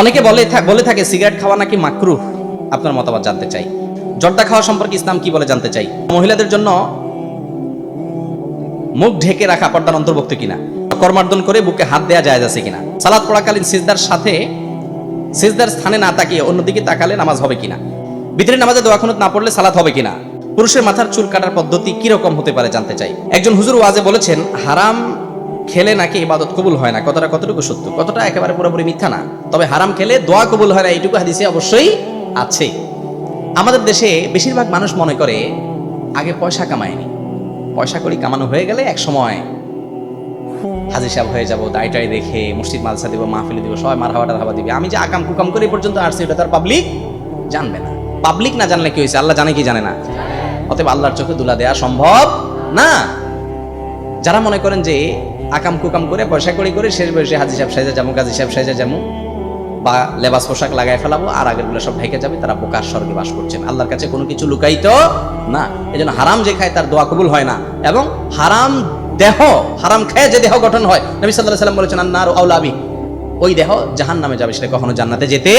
অনেকে বলে বলে থাকে, সিগারেট খাওয়া নাকি মাকরু আপনার মতামত জানতে চাই। জর্দা খাওয়া সম্পর্কে ইসলাম কি বলে জানতে চাই? মহিলাদের জন্য মুখ ঢেকে রাখা পর্দার অন্তর্ভুক্ত কিনা? কর্মার্দন করে বুকে হাত দেওয়া যায় আছে কিনা? সালাদ পড়াকালীন সিজদার সাথে সিজদার স্থানে না তাকিয়ে অন্যদিকে তাকালে নামাজ হবে কিনা? ভিতরে নামাজে দোয়া খুনুত না পড়লে সালাত হবে কিনা? পুরুষের মাথার চুল কাটার পদ্ধতি কীরকম হতে পারে জানতে চাই। একজন হুজুর ওয়াজে বলেছেন, হারাম খেলে নাকি ইবাদত কবুল হয় না? কতটা কতটুকু সত্য? কতটা একেবারে পুরোপুরি মিথ্যা না। তবে হারাম খেলে দোয়া কবুল হয় না, এইটুকু হাদিসে অবশ্যই আছে। আমাদের দেশে বেশিরভাগ মানুষ মনে করে, আগে পয়সা কামায়নি। পয়সা করি কামানো হয়ে গেলে এক সময় হাজির সাহেব হয়ে যাব দায় টাই দেখে মসজিদ মালসা দিব, মাহফিলি দিব, সবাই মার হাওয়াটা ধাবা দিবে। আমি যে আকাম কুকাম করে পর্যন্ত আসছি এটা তার পাবলিক জানবে না। পাবলিক না জানলে কি হয়েছে? আল্লাহ জানে কি জানে না? অতএব আল্লাহর চোখে দুলা দেওয়া সম্ভব না। যারা মনে করেন যে আকাম কুকাম করে পয়সা করি করে, শেষ বয়সে হাজি সাহেব সাইজা যাব, গাজী সাহেব সাইজা যাব বা লেবাস পোশাক লাগাই ফেলাবো, আর আগের আগেরগুলো সব ঢেকে যাবে, তারা বোকার স্বর্গে বাস করছেন। আল্লাহর কাছে কোনো কিছু লুকাইতো না। এই জন্য হারাম যে খায় তার দোয়া কবুল হয় না। এবং হারাম দেহ, হারাম খেয়ে যে দেহ গঠন হয়। নবী সাল্লাহ সাল্লাম বলেছেন, আন্নার আউলাবি ওই দেহ জাহান নামে যাবে, সেটা কখনো জান্নাতে যেতে।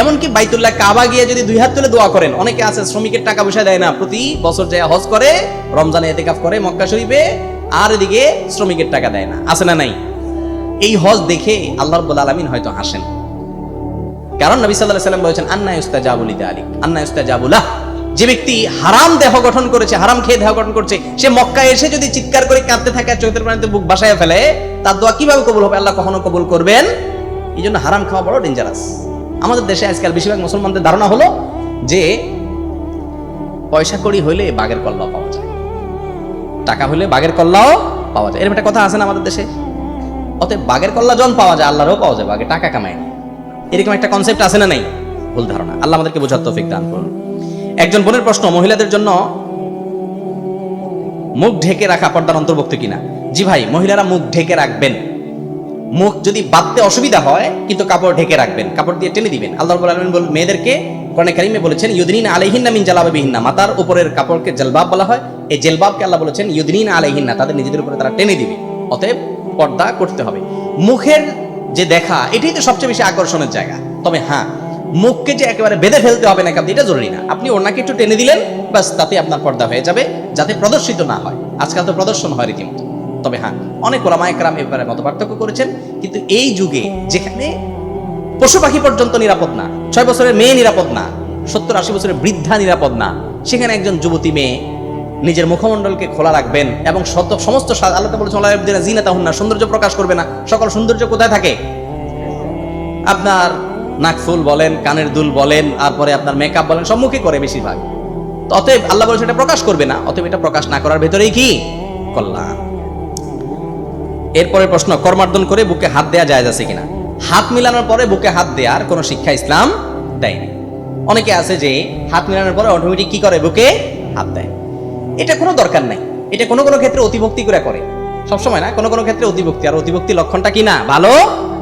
এমনকি বাইতুল্লাহ কাবা গিয়ে যদি দুই হাত তুলে দোয়া করেন, অনেকে আছে শ্রমিকের টাকা পয়সা দেয় না, প্রতি বছর যায় হজ করে, রমজানে এতেকাফ করে মক্কা শরীফে আর এদিকে শ্রমিকের টাকা দেয় না। আছে না নাই? এই হজ দেখে আল্লাহ রব্বুল আলমিন হয়তো হাসেন। কারণ নবী সাল্লাহ সাল্লাম বলেছেন, আন্না ইস্তাজাবুলিতে আলিক আন্না ইস্তাজাবুলাহ যে ব্যক্তি হারাম দেহ গঠন করেছে, হারাম খেয়ে দেহ গঠন করছে, সে মক্কায় এসে যদি চিৎকার করে কাঁদতে থাকে চোখের পানিতে বুক বাসায় ফেলে, তার দোয়া কীভাবে কবুল হবে? আল্লাহ কখনো কবুল করবেন? এই জন্য হারাম খাওয়া বড় ডেঞ্জারাস আমাদের দেশে আজকাল বেশিরভাগ মুসলমানদের ধারণা হলো যে, পয়সা কড়ি হইলে বাঘের কল্লাও পাওয়া যায়। টাকা হলে বাঘের কল্লাও পাওয়া যায়। এরকম একটা কথা আছে না আমাদের দেশে? অতএব বাঘের কল্লা জন পাওয়া যায়, আল্লাহরও পাওয়া যায় বাঘে টাকা কামায়। না এরকম একটা কনসেপ্ট আছে না নাই? ভুল ধারণা। আল্লাহ আমাদেরকে বোঝার তৌফিক দান করুন। একজন বোনের প্রশ্ন, মহিলাদের জন্য মুখ ঢেকে রাখা পর্দার অন্তর্ভুক্ত কিনা? জি ভাই, মহিলারা মুখ ঢেকে রাখবেন। মুখ যদি বাঁধতে অসুবিধা হয়, কিন্তু কাপড় ঢেকে রাখবেন। কাপড় দিয়ে টেনে দিবেন। আল্লাহ মেয়েদেরকে কোরআনে কারিমে বলেছেন ইউদিন আলাইহিন্না মিন জালাবিহিন্না মাতার উপরের কাপড়কে জেলবাব বলা হয়। এই জেলবাবকে আল্লাহ বলেছেন ইউদিন আলাইহিন্না। তাদের নিজেদের উপরে তারা টেনে দিবে। অতএব পর্দা করতে হবে। মুখের যে দেখা, এটাই তো সবচেয়ে বেশি আকর্ষণের জায়গা। তবে হ্যাঁ মুখকে যে একেবারে বেঁধে ফেলতে হবে না কাপড় এটা জরুরি না। আপনি ওনাকে একটু টেনে দিলেন বাস তাতে আপনার পর্দা হয়ে যাবে, যাতে প্রদর্শিত না হয়। আজকাল তো প্রদর্শন হয় রীতিমতো। তবে হ্যাঁ অনেক ওলামা একরাম এবারে মত পার্থক্য করেছেন। কিন্তু এই যুগে যেখানে পশু পাখি পর্যন্ত নিরাপদ না, ছয় বছরের মেয়ে নিরাপদ না, সত্তর আশি বছরের বৃদ্ধা নিরাপদ না, সেখানে একজন যুবতী মেয়ে নিজের মুখমণ্ডলকে খোলা রাখবেন এবং শত সমস্ত আল্লাহ বলেছেন জিনা তাহুন না সৌন্দর্য প্রকাশ করবে না। সকল সৌন্দর্য কোথায় থাকে? আপনার নাকফুল বলেন, কানের দুল বলেন, তারপরে আপনার মেকআপ বলেন সব মুখে করে বেশিরভাগ। অতএব আল্লাহ বলেছে এটা প্রকাশ করবে না অতএব এটা প্রকাশ না করার ভেতরেই কি? কল্যাণ। এরপরে প্রশ্ন কর্মার্দন করে বুকে হাত দেয়া যায় আছে কিনা? হাত মিলানোর পরে বুকে হাত দেওয়ার কোনো শিক্ষা ইসলাম দেয়নি। অনেকে আছে যে হাত মিলানোর পরে অটোমেটিক কি করে? বুকে হাত দেয়। এটা কোনো দরকার নাই। এটা কোনো কোনো ক্ষেত্রে অতিভক্তি করে করে। সবসময় না, কোনো কোনো ক্ষেত্রে অতিভক্তি। আর অতিভক্তি লক্ষণটা কি না? ভালো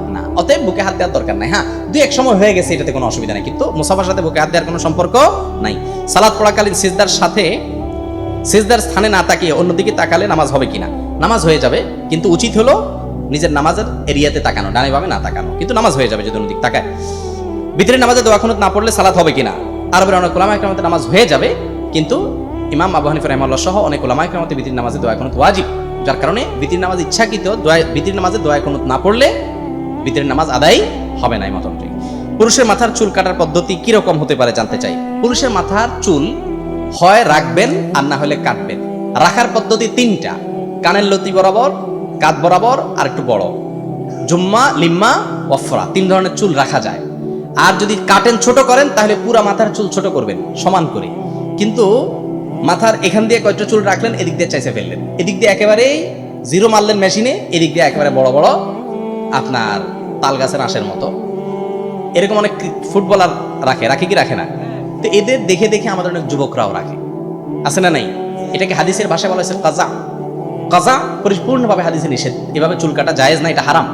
না। অতএব বুকে হাত দেওয়ার দরকার নাই। হ্যাঁ দুই এক সময় হয়ে গেছে, এটাতে কোনো অসুবিধা নেই। কিন্তু মুসাফার সাথে বুকে হাত দেওয়ার কোনো সম্পর্ক নাই। সালাদ পড়াকালীন সিজদার সাথে, সিজদার স্থানে না তাকিয়ে অন্যদিকে তাকালে নামাজ হবে কিনা? নামাজ হয়ে যাবে, কিন্তু উচিত হলো নিজের নামাজের এরিয়াতে তাকানো ডানে ভাবে না তাকানো, কিন্তু নামাজ হয়ে যাবে যদি অন্যদিক তাকায়। ভিতরে নামাজে দোয়া খুনুত না পড়লে সালাত হবে কিনা? আরবের অনেক ওলামা একরামতে নামাজ হয়ে যাবে, কিন্তু ইমাম আবু হানিফ রহমাল্লাহ সহ অনেক ওলামা একরামতে ভিতরি নামাজে দোয়া খুনুত ওয়াজিব। যার কারণে ভিতরি নামাজ ইচ্ছাকৃত, দোয়া ভিতরি নামাজে দোয়া খুনুত না পড়লে ভিতরের নামাজ আদায় হবে না এই মতনটি পুরুষের মাথার চুল কাটার পদ্ধতি কি রকম হতে পারে জানতে চাই? পুরুষের মাথার চুল হয় রাখবেন আর না হলে কাটবেন। রাখার পদ্ধতি তিনটা। কানের লতি বরাবর কাত বরাবর আর একটু বড়। জুম্মা, লিম্মা, ওয়ফরা, তিন ধরনের চুল রাখা যায়। আর যদি কাটেন ছোট করেন, তাহলে পুরা মাথার চুল ছোট করবেন, সমান করে। কিন্তু মাথার এখান দিয়ে কয়েকটা চুল রাখলেন, এদিক দিয়ে চাইছে ফেললেন। এদিক দিয়ে একেবারেই জিরো মারলেন মেশিনে, এদিক দিয়ে একেবারে বড় বড় আপনার তাল গাছের আঁশের মতো। এরকম অনেক ফুটবলার রাখে রাখে কি রাখে না? তো এদের দেখে দেখে আমাদের অনেক যুবকরাও রাখে। আছে না নাই? এটাকে হাদিসের ভাষায় বলা হয়েছে কাজা। কাজা পরিপূর্ণভাবে হাদিসে নিষেধ। এভাবে চুল কাটা জায়েজ না, এটা হারাম।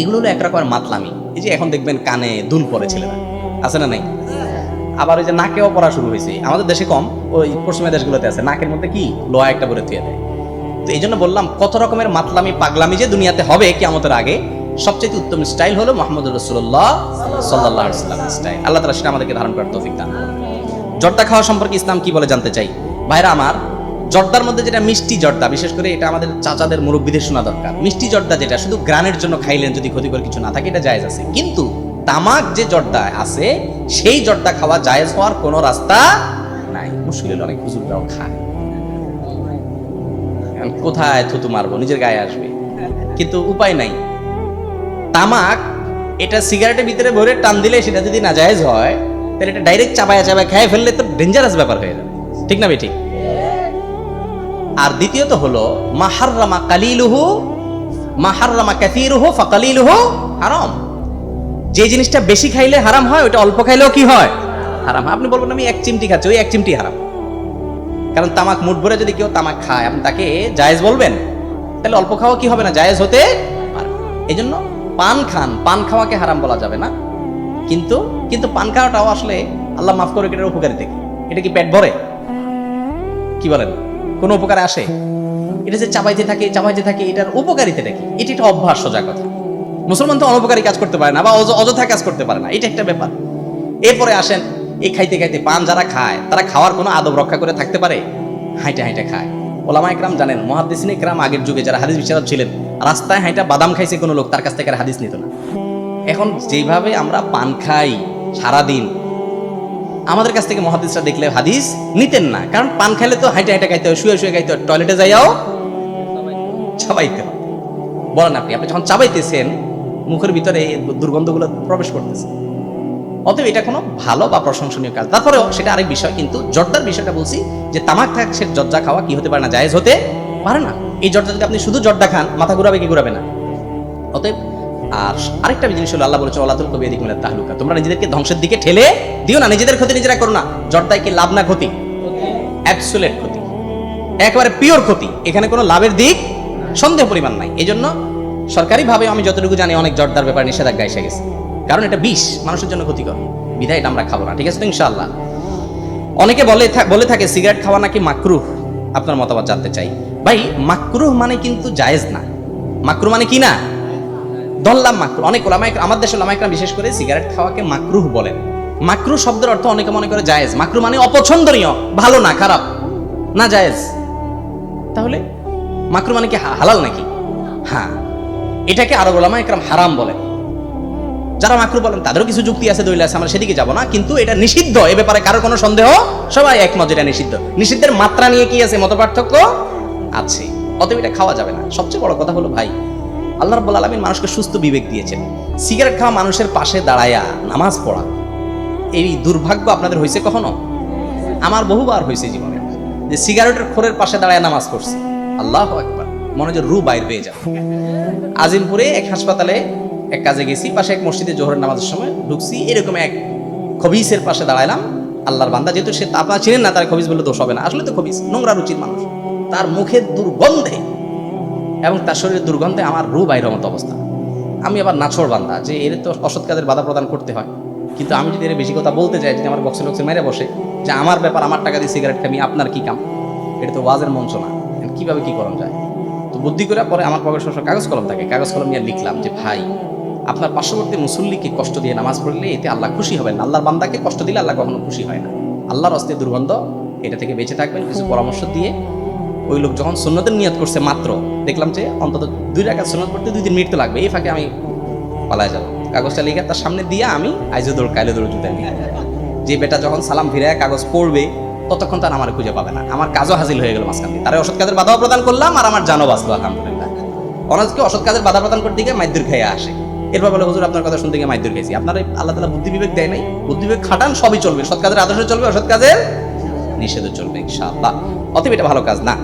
এগুলো হলো একরকমের মাতলামি। এই যে এখন দেখবেন কানে দুল পরে ছেলেরা। আছে না নাই? আবার ওই যে নাকেও পড়া শুরু হয়েছে। আমাদের দেশে কম, ওই পশ্চিমা দেশগুলোতে আছে। নাকের মধ্যে কি? লোহা একটা করে থুয়ে দেয়। তো এই জন্য বললাম, কত রকমের মাতলামি, পাগলামি যে দুনিয়াতে হবে কিয়ামতের আগে সবচেয়ে উত্তম স্টাইল হলো মোহাম্মদ রসুল্লাহ সাল্লাহ স্টাইল। আল্লাহ তালা সেটা আমাদেরকে ধারণ করার তৌফিক দান। জর্দা খাওয়া সম্পর্কে ইসলাম কি বলে জানতে চাই? ভাইরা আমার জর্দার মধ্যে যেটা মিষ্টি জর্দা, বিশেষ করে এটা আমাদের চাচাদের মুরব্বীদের শোনা দরকার। মিষ্টি জর্দা যেটা, শুধু গ্রানের জন্য খাইলেন যদি ক্ষতিকর কিছু না থাকে, এটা জায়েজ আছে। কিন্তু তামাক যে জর্দা আছে, সেই জর্দা খাওয়া জায়েজ হওয়ার কোনো রাস্তা নাই। মুশকিল অনেক হুজুররাও খায়। কোথায় থুতু মারবো? নিজের গায়ে আসবে। কিন্তু উপায় নাই। তামাক এটা সিগারেটের ভিতরে ভরে টান দিলে সেটা যদি না জায়েজ হয়, তাহলে এটা ডাইরেক্ট চাবায়া চাবায় খেয়ে ফেললে তো ডেঞ্জারাস ব্যাপার হয়ে যাবে। ঠিক না ঠিক? আর দ্বিতীয়ত হলো মাহাররামা কালিলুহু মাহাররামা কাসিরুহু ফাকালিলুহু হারাম। যে জিনিসটা বেশি খাইলে হারাম হয় ওটা অল্প খাইলেও কি হয়? হারাম। আপনি বলবেন, আমি এক চিমটি খাচ্ছি, ওই এক চিমটি হারাম। কারণ তামাক মুঠ ভরে যদি কেউ তামাক খায়, আপনি তাকে জায়েজ বলবেন? তাহলে অল্প খাওয়া কি হবে না? জায়েজ হতে এই জন্য পান খান। পান খাওয়াকে হারাম বলা যাবে না। কিন্তু কিন্তু পান খাওয়াটাও আসলে আল্লাহ মাফ করে, এটার উপকারী থেকে এটা কি পেট ভরে? কি বলেন? কোনো উপকারে আসে? এটা যে চাবাইতে থাকে চাপাইতে থাকে, এটার উপকারিতাটা কি? এটি একটা অভ্যাস, সোজা কথা। মুসলমান তো অনপকারী কাজ করতে পারে না বা অয- অযথা কাজ করতে পারে না। এটা একটা ব্যাপার। এরপরে আসেন, এই খাইতে খাইতে পান যারা খায়, তারা খাওয়ার কোনো আদব রক্ষা করে থাকতে পারে? হাইটে হাইটে খায়। ওলামা একরাম জানেন মহাদিসিন একরাম আগের যুগে যারা হাদিস বিচারক ছিলেন, রাস্তায় হাইটা বাদাম খাইছে কোনো লোক, তার কাছ থেকে হাদিস নিত না। এখন যেভাবে আমরা পান খাই সারাদিন আমাদের কাছ থেকে মহাদিসরা দেখলে হাদিস নিতেন না। কারণ পান খাইলে তো হাইটে হাইটে খাইতে হয়, শুয়ে শুয়ে খাইতে হয়। টয়লেটে যাইয়াও চাবাইতে বলেন আপনি আপনি যখন চাবাইতেছেন, মুখের ভিতরে এই দুর্গন্ধগুলো প্রবেশ করতেছে। অতএব এটা কোনো ভালো বা প্রশংসনীয় কাজ। তারপরেও সেটা আরেক বিষয়, কিন্তু জর্দার বিষয়টা বলছি যে তামাক থাকছে জর্দা খাওয়া, কি হতে পারে না? জায়েজ হতে পারে না। এই জর্দা যদি আপনি শুধু জর্দা খান, মাথা ঘুরাবে কি ঘুরাবে না? অতএব আর আরেকটা জিনিস হলো আল্লাহ বলেছে আল্লাহ কবি এদিক মিলে তাহলুকা। তোমরা নিজেদেরকে ধ্বংসের দিকে ঠেলে দিও না, নিজেদের ক্ষতি নিজেরা করো না। জর্দায় কি লাভ না ক্ষতি? অ্যাবসুলেট ক্ষতি। একেবারে পিওর ক্ষতি। এখানে কোনো লাভের দিক সন্দেহ পরিমাণ নাই। এই জন্য সরকারিভাবে আমি যতটুকু জানি অনেক জর্দার ব্যাপারে নিষেধাজ্ঞা এসে গেছে। কারণ এটা বিষ, মানুষের জন্য ক্ষতিকর। বিধায় এটা আমরা খাব না, ঠিক আছে তো ইনশাআল্লাহ? অনেকে বলে বলে থাকে, সিগারেট খাওয়া নাকি মাকরুহ? আপনার মতামত জানতে চাই। ভাই, মাকরুহ মানে কিন্তু জায়েজ না। মাকরু মানে কি না? দল্লাম মাকরু। অনেক ওলামাই আমার দেশের ওলামাইকরা বিশেষ করে সিগারেট খাওয়াকে মাকরুহ বলেন। মাকরু শব্দের অর্থ অনেকে মনে করে জায়েজ। মাকরু মানে অপছন্দনীয়, ভালো না, খারাপ। না জায়েজ। তাহলে মাকরু মানে কি হালাল নাকি? হ্যাঁ। এটাকে আরব ওলামা একরাম হারাম বলেন। যারা মাকরু বলেন, তাদেরও কিছু যুক্তি আছে, দলিল আছে, আমরা সেদিকে যাব না। কিন্তু এটা নিষিদ্ধ। এ ব্যাপারে কারও কোনো সন্দেহ? সবাই একমত এটা নিষিদ্ধ। নিষিদ্ধের মাত্রা নিয়ে কি আছে? মত পার্থক্য আছে। অতএব এটা খাওয়া যাবে না। সবচেয়ে বড় কথা হলো, ভাই আল্লাহ রাব্বুল আলামিন মানুষকে সুস্থ বিবেক দিয়েছেন। সিগারেট খাওয়া মানুষের পাশে দাঁড়ায়া নামাজ পড়া, এই দুর্ভাগ্য আপনাদের হয়েছে কখনো? আমার বহুবার হয়েছে জীবনে যে সিগারেটের খোরের পাশে দাঁড়ায় নামাজ পড়ছি। আল্লাহ একবার মনে হয় রু বাইর হয়ে যাবে। আজিমপুরে এক হাসপাতালে এক কাজে গেছি, পাশে এক মসজিদে জোহরের নামাজের সময় ঢুকছি, এরকম এক খবিসের পাশে দাঁড়াইলাম। আল্লাহর বান্দা, যেহেতু সে আপনারা চিনেন না, তার খবিস বলে দোষ হবে না। আসলে তো খবিস, নোংরা রুচির মানুষ। তার মুখের দুর্গন্ধে এবং তার শরীরের দুর্গন্ধে আমার রু বাইরের মতো অবস্থা। আমি আবার নাছর বান্দা, যে এর তো অসৎ কাজের বাধা প্রদান করতে হয়। কিন্তু আমি যদি এর বেশি কথা বলতে চাই যদি আমার বক্সে বক্সে মেরে বসে, যে আমার ব্যাপার, আমার টাকা দিয়ে সিগারেট খাবি, আপনার কি কাম? এটা তো ওয়াজের মঞ্চ না। কীভাবে কি করা যায়? তো বুদ্ধি করে পরে আমার পকেটে সবসময় কাগজ কলম থাকে। কাগজ কলম নিয়ে লিখলাম যে, ভাই, আপনার পার্শ্ববর্তী মুসল্লিকে কষ্ট দিয়ে নামাজ পড়লে এতে আল্লাহ খুশি হবেন আল্লাহর বান্দাকে কষ্ট দিলে আল্লাহ কখনো খুশি হয় না। আল্লাহর অস্তে দুর্গন্ধ, এটা থেকে বেঁচে থাকবেন, কিছু পরামর্শ দিয়ে ওই লোক যখন সুন্নতের নিয়ত করছে মাত্র, দেখলাম যে অন্তত দুই টাকা সুন্নত পড়তে দুই তিন মিনিট তো লাগবে, এই ফাঁকে আমি পালায় যাব। কাগজটা লিখে তার সামনে দিয়ে আমি আইজো দৌড়, কাইলে দৌড় জুতা নিয়ে। যে বেটা যখন সালাম ফিরে কাগজ পড়বে, ততক্ষণ তার আমার খুঁজে পাবে না। আমার কাজও হাজির হয়ে গেল মাঝখান দিয়ে। তারা অসৎ কাজের বাধাও প্রদান করলাম আর আমার জানও বাঁচলো, আলহামদুলিল্লাহ। অনাজকে অসৎ কাজের বাধা প্রদান করতে গিয়ে মাইদুর খেয়ে আসে। এরপর বলে, হুজুর, আপনার কথা শুনতে গিয়ে মাইদুর খেয়েছি আপনার আল্লাহ তালা বুদ্ধি বিবেক দেয় নাই? বুদ্ধি বিবেক খাটান, সবই চলবে। সৎ কাজের আদর্শ চলবে অসৎ কাজের নিষেধও চলবে, ইনশাআল্লাহ। অতএব এটা ভালো কাজ না।